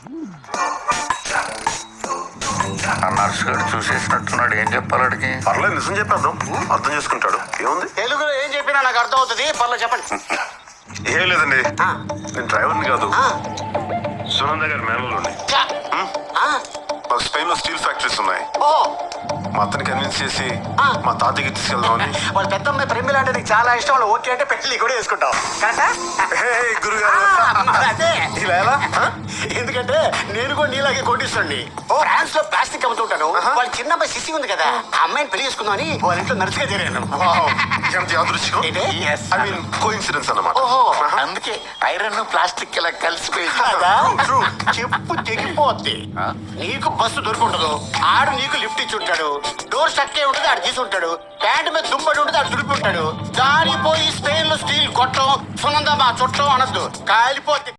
ఆ నర్సు గారు చూసేసినట్టున్నాడు. ఏం చెప్పాలి అడిగి పర్లేదు నిజం చెప్పేద్దాం అర్థం చేసుకుంటాడు. ఏముంది? తెలుగులో ఏం చెప్పినా నాకు అర్థం అవుతుంది పర్లేదు చెప్పండి. ఏం లేదండి. ఆ. నేను డ్రైవర్ని కాదు. సునంద గారి. ఆ, మాకు స్పెయిన్లో స్టీల్ ఫ్యాక్టరీస్ ఉన్నాయి. ఓ. మా అతని కన్విన్స్ చేసి. మా తాతయ్యకి తీసుకెళ్దామని వాళ్ళ పెద్దమ్మాయి ప్రేమిల అంటే నీకు చాలా ఇష్టం. వాళ్ళు ఓకే అంటే పెళ్ళి కూడా వేసుకుంటాం గురుగారు. అదే. ఇలా ఎలా ఆ? ఎందుకంటే నేను కూడా నీలాగే కోటిస్తుండి ఫ్రాన్స్లో ప్లాస్టిక్ అమ్ముతుంటాను వాళ్ళ చిన్నమ్మాయి సిసి ఉంది కదా ఆ అమ్మాయిని పెళ్ళి చేసుకుందామని వాళ్ళ ఇంట్లో నర్సుగా చేరాను. ఎంత ఏంటి? ఐ మీన్ కోఇన్సిడెన్స్ అన్నమాట. ఓహో. అందుకే ఐరన్ ప్లాస్టిక్ ఇలా కలిసిపోయింది. కదా? చెప్పు తెగిపోద్ది. నీకు బస్సు దొరుకుంటదు ఆడు నీకు లిఫ్ట్ ఇచ్చి ఉంటాడు. డోర్ స్టక్కే ఉంటుంది ఆడు తీసి ఉంటాడు. ప్యాంట్ మీద దుంపడి ఉంటుంది ఆడు దుడిపి ఉంటాడు. జారిపోయి స్పెయిన్లో స్టీల్ కొట్టం సునందా మా చుట్టం అనొద్దు. కాలిపోతే